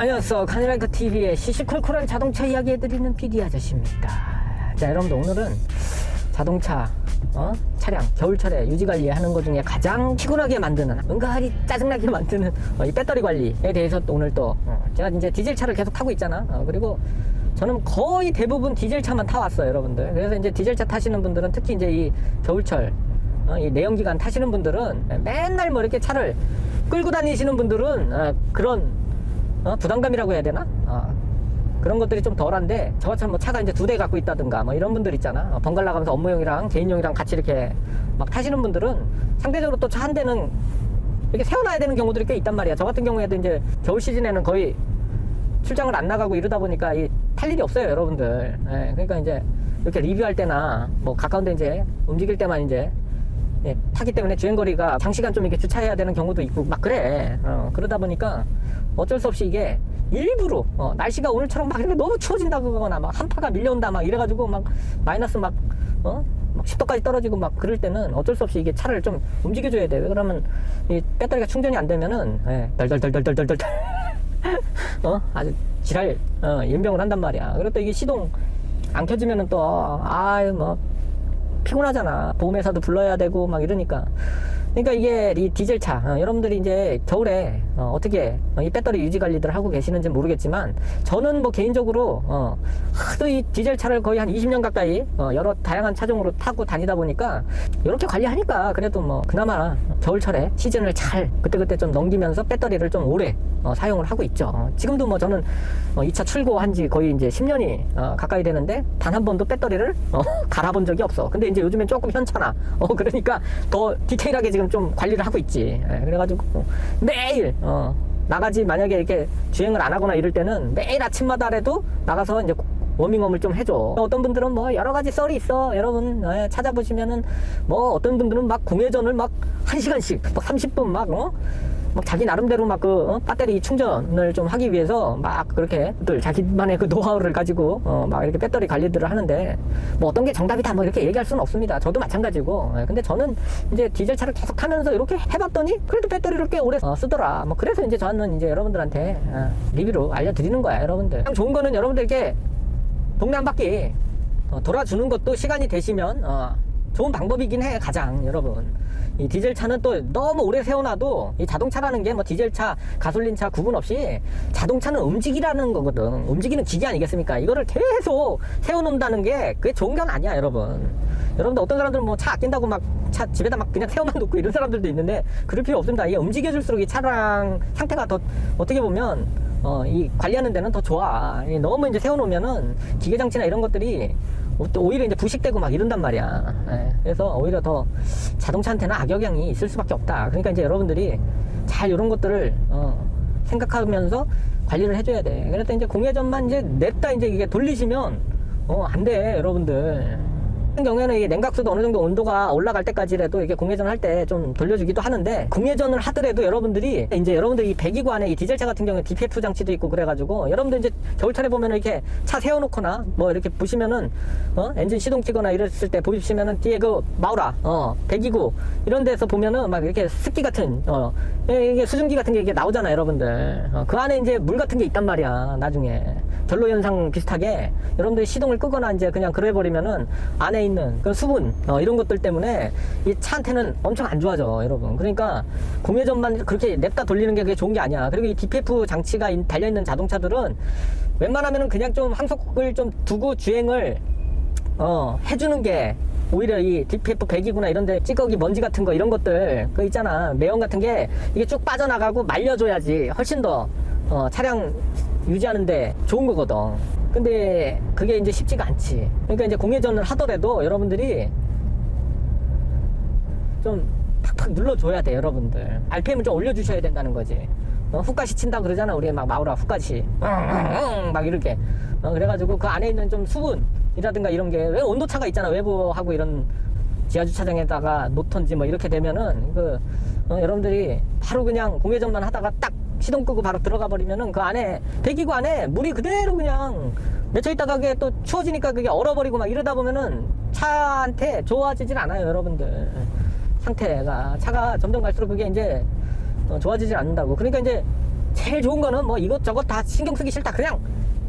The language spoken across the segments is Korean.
안녕하세요. 카니라이크 TV의 시시콜콜한 자동차 이야기 해드리는 PD 아저씨입니다. 자, 여러분들 오늘은 자동차, 어? 차량, 겨울철에 유지 관리하는 것 중에 가장 피곤하게 만드는, 은근히 짜증나게 만드는 어, 이 배터리 관리에 대해서 또 오늘 또 어, 제가 이제 디젤 차를 계속 타고 있잖아. 어, 그리고 저는 거의 대부분 디젤 차만 타왔어요, 여러분들. 그래서 이제 디젤 차 타시는 분들은 특히 이제 이 겨울철 어, 이 내연기관 타시는 분들은 맨날 뭐 이렇게 차를 끌고 다니시는 분들은 어, 그런 어, 부담감이라고 해야 되나? 어, 그런 것들이 좀 덜한데 저처럼 뭐 차가 이제 두 대 갖고 있다든가 뭐 이런 분들 있잖아. 어, 번갈아 가면서 업무용이랑 개인용이랑 같이 이렇게 막 타시는 분들은 상대적으로 또 차 한 대는 이렇게 세워놔야 되는 경우들이 꽤 있단 말이야. 저 같은 경우에도 이제 겨울 시즌에는 거의 출장을 안 나가고 이러다 보니까 이, 탈 일이 없어요, 여러분들. 예, 그러니까 이제 이렇게 리뷰할 때나 뭐 가까운 데 이제 움직일 때만 이제 예, 타기 때문에 주행거리가 장시간 좀 이렇게 주차해야 되는 경우도 있고 막 그래. 어, 그러다 보니까 어쩔 수 없이 이게 일부러 어, 날씨가 오늘처럼 막 이렇게 너무 추워진다고 하거나 막 한파가 밀려온다 막 이래가지고 막 마이너스 막 어? 막 10도까지 떨어지고 막 그럴 때는 어쩔 수 없이 이게 차를 좀 움직여줘야 돼. 왜 그러면 이 배터리가 충전이 안 되면은 예, 덜덜덜덜덜덜덜 어? 아주 지랄 어, 연병을 한단 말이야. 또 이게 시동 안 켜지면은 또 아유 뭐 피곤하잖아. 보험회사도 불러야 되고 막 이러니까. 그러니까 이게 이 디젤 차 어, 여러분들이 이제 겨울에 어, 떻게이 배터리 유지 관리들 하고 계시는지 모르겠지만 저는 뭐 개인적으로 어, 하도 이 디젤 차를 거의 한 20년 가까이 어, 여러 다양한 차종으로 타고 다니다 보니까 이렇게 관리하니까 그래도 뭐 그나마 겨울철에 시즌을 잘 그때그때 좀 넘기면서 배터리를 좀 오래 어, 사용을 하고 있죠. 어, 지금도 뭐 저는 어, 이차 출고한 지 거의 이제 10년이 어, 가까이 되는데 단 한 번도 배터리를 어, 갈아본 적이 없어. 근데 이제 요즘엔 조금 현찮아. 어, 그러니까 더 디테일하게 지금 좀 관리를 하고 있지. 예, 그래가지고 어, 매일 어, 나가지 만약에 이렇게 주행을 안 하거나 이럴 때는 매일 아침마다라도 나가서 이제 워밍업을 좀 해줘. 어떤 분들은 뭐 여러 가지 썰이 있어. 여러분 예, 찾아보시면은 뭐 어떤 분들은 막 공회전을 막 한 시간씩 막 30분 막 어? 막 자기 나름대로 막 그 배터리 충전을 좀 하기 위해서 막 그렇게 늘 자기만의 그 노하우를 가지고 어, 막 이렇게 배터리 관리들을 하는데 뭐 어떤 게 정답이다 뭐 이렇게 얘기할 수는 없습니다. 저도 마찬가지고. 예, 근데 저는 이제 디젤 차를 계속 타면서 이렇게 해봤더니 그래도 배터리를 꽤 오래 어, 쓰더라. 뭐 그래서 이제 저는 이제 여러분들한테 어, 리뷰로 알려드리는 거야, 여러분들. 가장 좋은 거는 여러분들께 동네 한 바퀴 어, 돌아주는 것도 시간이 되시면 어, 좋은 방법이긴 해 가장 여러분. 이 디젤 차는 또 너무 오래 세워놔도 이 자동차라는 게 뭐 디젤 차 가솔린 차 구분 없이 자동차는 움직이라는 거거든. 움직이는 기계 아니겠습니까? 이거를 계속 세워놓는다는 게 그게 좋은 건 아니야 여러분. 여러분들 어떤 사람들은 뭐 차 아낀다고 막 차 집에다 막 그냥 세워만 놓고 이런 사람들도 있는데 그럴 필요 없습니다. 이게 움직여줄수록 이 차량 상태가 더 어떻게 보면 어, 이 관리하는 데는 더 좋아. 이 너무 이제 세워놓으면은 기계장치나 이런 것들이 오- 또 오히려 이제 부식되고 막 이런단 말이야. 예, 그래서 오히려 더 자동차한테는 악영향이 있을 수밖에 없다. 그러니까 이제 여러분들이 잘 이런 것들을 어, 생각하면서 관리를 해줘야 돼. 그래서 이제 공회전만 이제 냅다 이제 이게 돌리시면 어, 안 돼, 여러분들. 같은 경우에는 이게 냉각수도 어느 정도 온도가 올라갈 때까지라도 이게 공회전을 할 때 좀 돌려주기도 하는데 공회전을 하더라도 여러분들이 이제 여러분들이 이 배기구 안에 이 디젤차 같은 경우에 DPF 장치도 있고 그래가지고 여러분들 이제 겨울철에 보면은 이렇게 차 세워놓거나 뭐 이렇게 보시면은 어 엔진 시동 키거나 이랬을 때 보시면은 뒤에 그 마우라 어 배기구 이런 데서 보면은 막 이렇게 습기 같은 어 이게 수증기 같은 게 이게 나오잖아 여러분들. 어, 그 안에 이제 물 같은 게 있단 말이야 나중에. 결로 현상 비슷하게. 여러분들이 시동을 끄거나 이제 그냥 그래 버리면은 안에 있는 그 수분 어, 이런 것들 때문에 이 차한테는 엄청 안 좋아져 여러분. 그러니까 공회전만 그렇게 냅다 돌리는 게 그게 좋은 게 아니야. 그리고 이 DPF 장치가 인- 달려있는 자동차들은 웬만하면은 그냥 좀 항속을 좀 두고 주행을 어, 해주는 게 오히려 이 DPF 배기구나 이런데 찌꺼기 먼지 같은 거 이런 것들 그 있잖아. 매연 같은 게 이게 쭉 빠져나가고 말려줘야지 훨씬 더 어, 차량 유지하는데 좋은 거거든. 근데 그게 이제 쉽지가 않지. 그러니까 이제 공회전을 하더라도 여러분들이 좀 팍팍 눌러줘야 돼 여러분들. RPM을 좀 올려주셔야 된다는 거지. 어, 훅가시 친다 그러잖아 우리 막 마우라 응, 막 이렇게 어, 그래가지고 그 안에 있는 좀 수분이라든가 이런 게 왜 온도차가 있잖아 외부하고 이런 지하 주차장에다가 놓던지 뭐 이렇게 되면은 그 어, 여러분들이 바로 그냥 공회전만 하다가 딱 시동 끄고 바로 들어가 버리면은 그 안에 배기구 안에 물이 그대로 그냥 맺혀 있다가 그게 또 추워지니까 그게 얼어버리고 막 이러다 보면은 차한테 좋아지질 않아요 여러분들 상태가 차가 점점 갈수록 그게 이제 어, 좋아지질 않는다고 그러니까 이제 제일 좋은 거는 뭐 이것저것 다 신경 쓰기 싫다. 그냥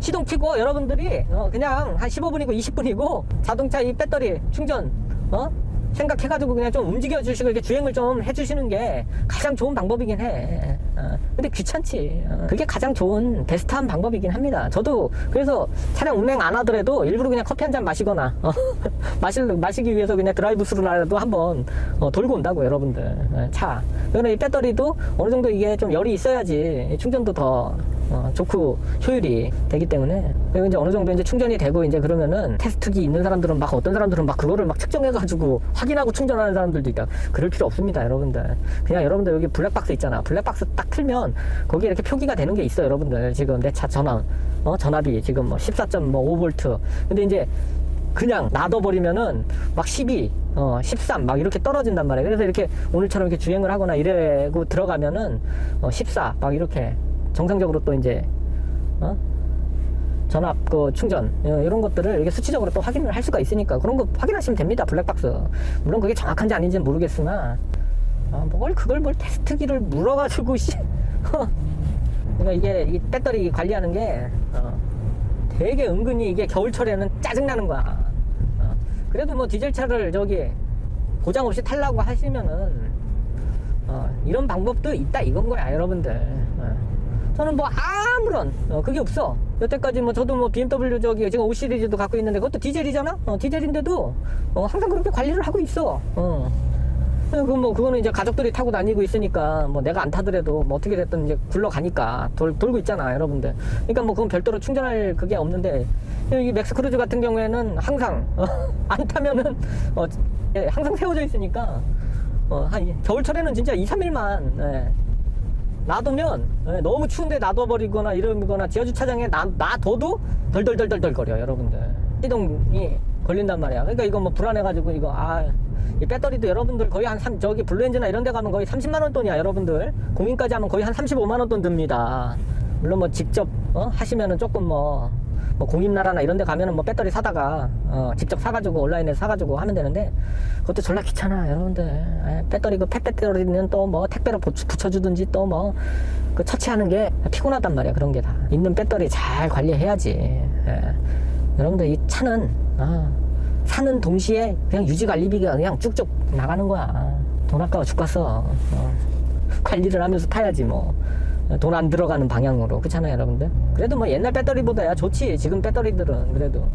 시동 켜고 여러분들이 어, 그냥 한 15분이고 20분이고 자동차 이 배터리 충전 어? 생각해가지고 그냥 좀 움직여 주시고 이렇게 주행을 좀 해주시는 게 가장 좋은 방법이긴 해. 어, 근데 귀찮지. 어, 그게 가장 좋은 베스트한 방법이긴 합니다. 저도 그래서 차량 운행 안 하더라도 일부러 그냥 커피 한 잔 마시거나 어, 마실 마시기 위해서 그냥 드라이브 스루라도 한번 어, 돌고 온다고 여러분들 어, 차. 그러면 이 배터리도 어느 정도 이게 좀 열이 있어야지 충전도 더 어, 좋고 효율이 되기 때문에 그리고 이제 어느 정도 이제 충전이 되고 이제 그러면은 테스트기 있는 사람들은 막 어떤 사람들은 막 그거를 막 측정해가지고 확인하고 충전하는 사람들도 있다. 그럴 필요 없습니다, 여러분들. 그냥 여러분들 여기 블랙박스 있잖아. 블랙박스 딱 틀면 거기에 이렇게 표기가 되는 게 있어, 여러분들. 지금 내 차 전압, 어, 전압이 지금 뭐 14.5V. 근데 이제 그냥 놔둬버리면은 막 12, 어, 13, 막 이렇게 떨어진단 말이에요. 그래서 이렇게 오늘처럼 이렇게 주행을 하거나 이래고 들어가면은 어, 14, 막 이렇게 정상적으로 또 이제, 어? 전압, 그 충전, 어, 이런 것들을 이렇게 수치적으로 또 확인을 할 수가 있으니까 그런 거 확인하시면 됩니다. 블랙박스. 물론 그게 정확한지 아닌지는 모르겠으나, 아, 뭘 그걸 뭘 테스트기를 물어가지고, 씨. 그러니까 이게 이 배터리 관리하는 게, 어, 되게 은근히 이게 겨울철에는 짜증나는 거야. 어, 그래도 뭐 디젤 차를 저기 고장 없이 타려고 하시면은 어, 이런 방법도 있다 이건 거야 여러분들. 어. 저는 뭐 아무런 어, 그게 없어. 여태까지 뭐 저도 뭐 BMW 저기 지금 5 시리즈도 갖고 있는데 그것도 디젤이잖아. 어, 디젤인데도 어, 항상 그렇게 관리를 하고 있어. 어. 그뭐 그거는 이제 가족들이 타고 다니고 있으니까 뭐 내가 안 타더라도 뭐 어떻게 됐든 이제 굴러가니까 돌, 돌고 있잖아 여러분들. 그러니까 뭐 그건 별도로 충전할 그게 없는데 이 맥스 크루즈 같은 경우에는 항상 어, 안 타면은 어, 예, 항상 세워져 있으니까 어, 한 겨울철에는 진짜 2, 3일만 예, 놔두면 예, 너무 추운데 놔둬버리거나 이러거나 지하주차장에 놔, 놔둬도 덜덜덜덜덜 거려 여러분들. 시동이 걸린단 말이야. 그러니까 이거 뭐 불안해가지고 이거 아 이 배터리도 여러분들 거의 한 3, 저기 블루엔즈나 이런 데 가면 거의 30만원 돈이야 여러분들. 공인까지 하면 거의 한 35만원 돈 듭니다. 물론 뭐 직접 어? 하시면은 조금 뭐, 뭐 공인나라나 이런 데 가면은 뭐 배터리 사다가 어, 직접 사가지고 온라인에서 사가지고 하면 되는데 그것도 졸라 귀찮아 여러분들. 에, 배터리 그 펫배터리는 또 뭐 택배로 붙- 붙여주든지 또 뭐 그 처치하는 게 피곤하단 말이야 그런 게 다. 있는 배터리 잘 관리해야지. 예. 여러분들 이 차는 아, 사는 동시에 그냥 유지 관리비가 그냥 쭉쭉 나가는 거야. 돈 아까워 죽겠어. 어. 관리를 하면서 타야지 뭐 돈 안 들어가는 방향으로. 그렇잖아요 여러분들? 그래도 뭐 옛날 배터리보다야 좋지 지금 배터리들은 그래도.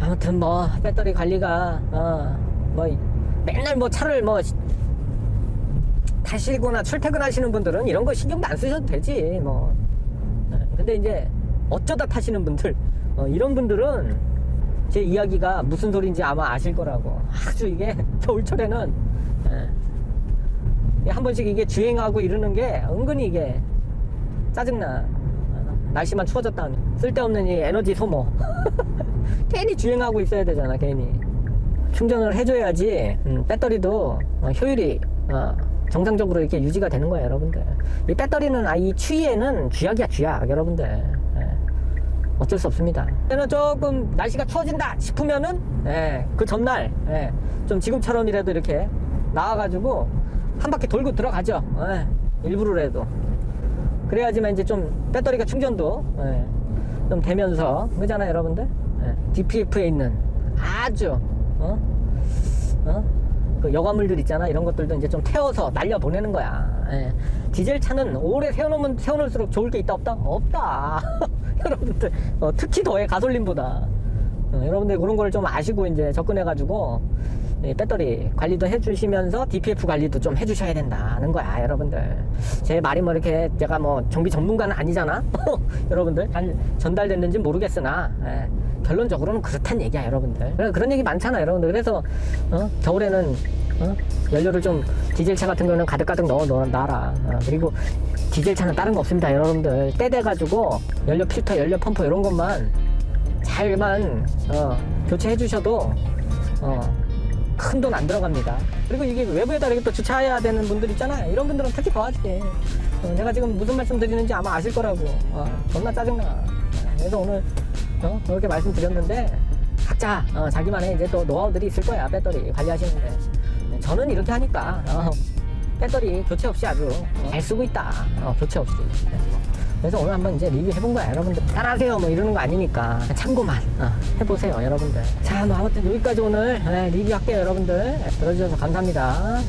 아무튼 뭐 배터리 관리가 어뭐 맨날 뭐 차를 뭐 타시거나 출퇴근하시는 분들은 이런 거 신경도 안 쓰셔도 되지 뭐. 네, 근데 이제 어쩌다 타시는 분들 어, 이런 분들은 제 이야기가 무슨 소리인지 아마 아실 거라고. 아주 이게 겨울철에는 예, 한 번씩 이게 주행하고 이러는 게 은근히 이게 짜증나. 어, 날씨만 추워졌다 쓸데없는 이 에너지 소모. 괜히 주행하고 있어야 되잖아 괜히. 충전을 해줘야지 음, 배터리도 어, 효율이 어, 정상적으로 이렇게 유지가 되는 거예요 여러분들. 이 배터리는 아, 이 추위에는 쥐약이야 쥐약 여러분들. 예. 어쩔 수 없습니다. 때는 조금 날씨가 추워진다 싶으면은 예, 그 전날 예, 좀 지금처럼이라도 이렇게 나와가지고 한 바퀴 돌고 들어가죠. 예, 일부러라도. 그래야지만 이제 좀 배터리가 충전도 예, 좀 되면서. 그잖아요 여러분들? 예, DPF에 있는 아주 어? 어? 그 여과물들 있잖아. 이런 것들도 이제 좀 태워서 날려 보내는 거야. 예. 디젤 차는 오래 세워놓으면 세워놓을수록 좋을 게 있다 없다? 없다. 여러분들 어, 특히 더해 가솔린보다. 어, 여러분들 그런 걸 좀 아시고 이제 접근해 가지고 배터리 관리도 해주시면서 DPF 관리도 좀 해주셔야 된다는 거야 여러분들. 제 말이 뭐 이렇게 제가 뭐 정비 전문가는 아니잖아? 여러분들. 잘 전달됐는지 모르겠으나 예, 결론적으로는 그렇단 얘기야 여러분들. 그런 얘기 많잖아 여러분들. 그래서 어? 겨울에는 어? 연료를 좀 디젤차 같은 경우는 가득가득 넣어 놔라. 어, 그리고 디젤차는 다른 거 없습니다 여러분들. 때 돼 가지고 연료 필터 연료 펌프 이런 것만 잘만 어, 교체해 주셔도 어, 큰 돈 안 들어갑니다. 그리고 이게 외부에다 이렇게 또 주차해야 되는 분들 있잖아요. 이런 분들은 특히 더하지. 어, 내가 지금 무슨 말씀 드리는지 아마 아실 거라고. 어, 존나 짜증나. 어, 그래서 오늘 어, 그렇게 말씀드렸는데 각자 어, 자기만의 이제 또 노하우들이 있을 거야 배터리 관리하시는데 저는 이렇게 하니까 어, 배터리 교체 없이 아주 잘 쓰고 있다. 어, 교체 없이. 그래서 오늘 한번 이제 리뷰해본 거야, 여러분들. 따라하세요, 뭐 이러는 거 아니니까. 참고만 어, 해보세요, 여러분들. 자, 뭐 아무튼 여기까지 오늘 네, 리뷰할게요, 여러분들. 들어주셔서 감사합니다.